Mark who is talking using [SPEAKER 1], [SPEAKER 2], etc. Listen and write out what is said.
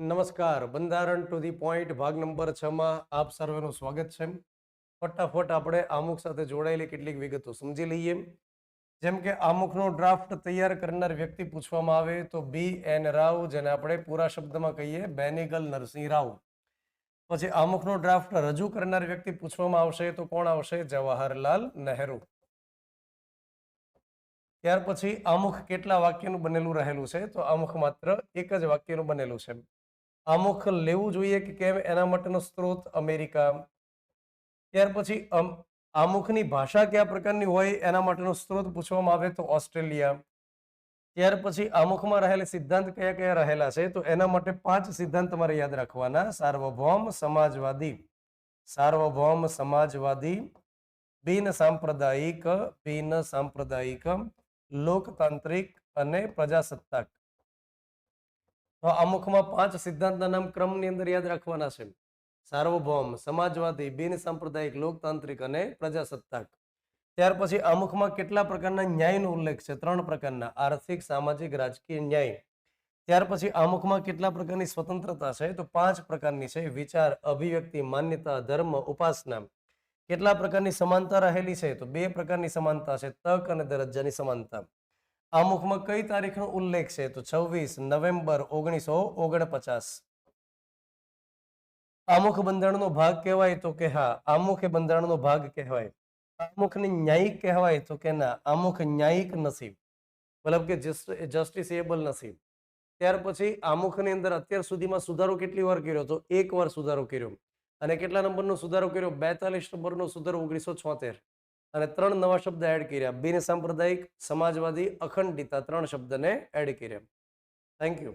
[SPEAKER 1] નમસ્કાર. બંધારણ to the point, ભાગ નંબર છ માં આપ સર્વેનું સ્વાગત છે. ફટાફટ આપણે આમુખ સાથે જોડાયેલી કેટલીક વિગતો સમજી લઈએ. જેમ કે આમુખનો ડ્રાફ્ટ તૈયાર કરનાર વ્યક્તિ પૂછવામાં આવે તો બી એન રાવ, જેને આપણે પૂરા શબ્દમાં કહીએ બેનિગલ નરસિંહ રાવ. પછી આમુખનો ડ્રાફ્ટ રજૂ કરનાર વ્યક્તિ પૂછવામાં આવશે તો કોણ આવશે? જવાહરલાલ નહેરુ. ત્યાર પછી આમુખ કેટલા વાક્યનું બનેલું રહેલું છે? તો આમુખ માત્ર એક જ વાક્યનું બનેલું છે. આમુખ લેવું જોઈએ કે કેમ એના માટેનો સ્ત્રોત અમેરિકા. ત્યાર પછી આમુખની ભાષા કયા પ્રકારની હોય એના માટેનો સ્ત્રોત પૂછવામાં આવે તો ઓસ્ટ્રેલિયા. ત્યાર પછી આમુખમાં રહેલા સિદ્ધાંત કયા કયા રહેલા છે તો એના માટે પાંચ સિદ્ધાંત તમારે યાદ રાખવાના. સાર્વભૌમ, સમાજવાદી. સાર્વભૌમ, સમાજવાદી. બિન સાંપ્રદાયિક બિન સાંપ્રદાયિક. લોકતાંત્રિક અને પ્રજાસત્તાક. આમુખમાં પાંચ સિદ્ધાંતના નામ ક્રમની અંદર યાદ રાખવાના છે. સાર્વભૌમ, સમાજવાદી, બિન સાંપ્રદાયિક, લોકતાંત્રિક અને પ્રજાસત્તાક. ત્યાર પછી આમુખમાં કેટલા પ્રકારના ન્યાયનો ઉલ્લેખ છે? ત્રણ પ્રકારના, આર્થિક, સામાજિક, રાજકીય ન્યાય. ત્યાર પછી અમુકમાં કેટલા પ્રકારની સ્વતંત્રતા છે? તો પાંચ પ્રકારની છે. વિચાર, અભિવ્યક્તિ, માન્યતા, ધર્મ, ઉપાસના. કેટલા પ્રકારની સમાનતા રહેલી છે? તો બે પ્રકારની સમાનતા છે. તક અને દરજ્જાની સમાનતા. આમુખમાં કઈ તારીખનો ઉલ્લેખ છે? તો છવ્વીસ નવેમ્બર ઓગણીસો ઓગણપચાસ. આમુખ બંધારણનો ભાગ કહેવાય તો કે હા આમુખ બંધારણનો ભાગ કહેવાય. આમુખને ન્યાયિક કહેવાય તો કે ના આમુખ ન્યાયિક નથી મતલબ કે જસ્ટિસેબલ નથી ત્યાર પછી આમુખની અંદર અત્યાર સુધીમાં સુધારો કેટલી વાર કર્યો? તો એક વાર સુધારો કર્યો. અને કેટલા નંબરનો સુધારો કર્યો? બેતાલીસ નંબરનો સુધારો ઓગણીસો છોતેર. અને ત્રણ નવા શબ્દ એડ કર્યા. બિન સાંપ્રદાયિક, સમાજવાદી અખંડિતા ત્રણ શબ્દને એડ કર્યા. Thank you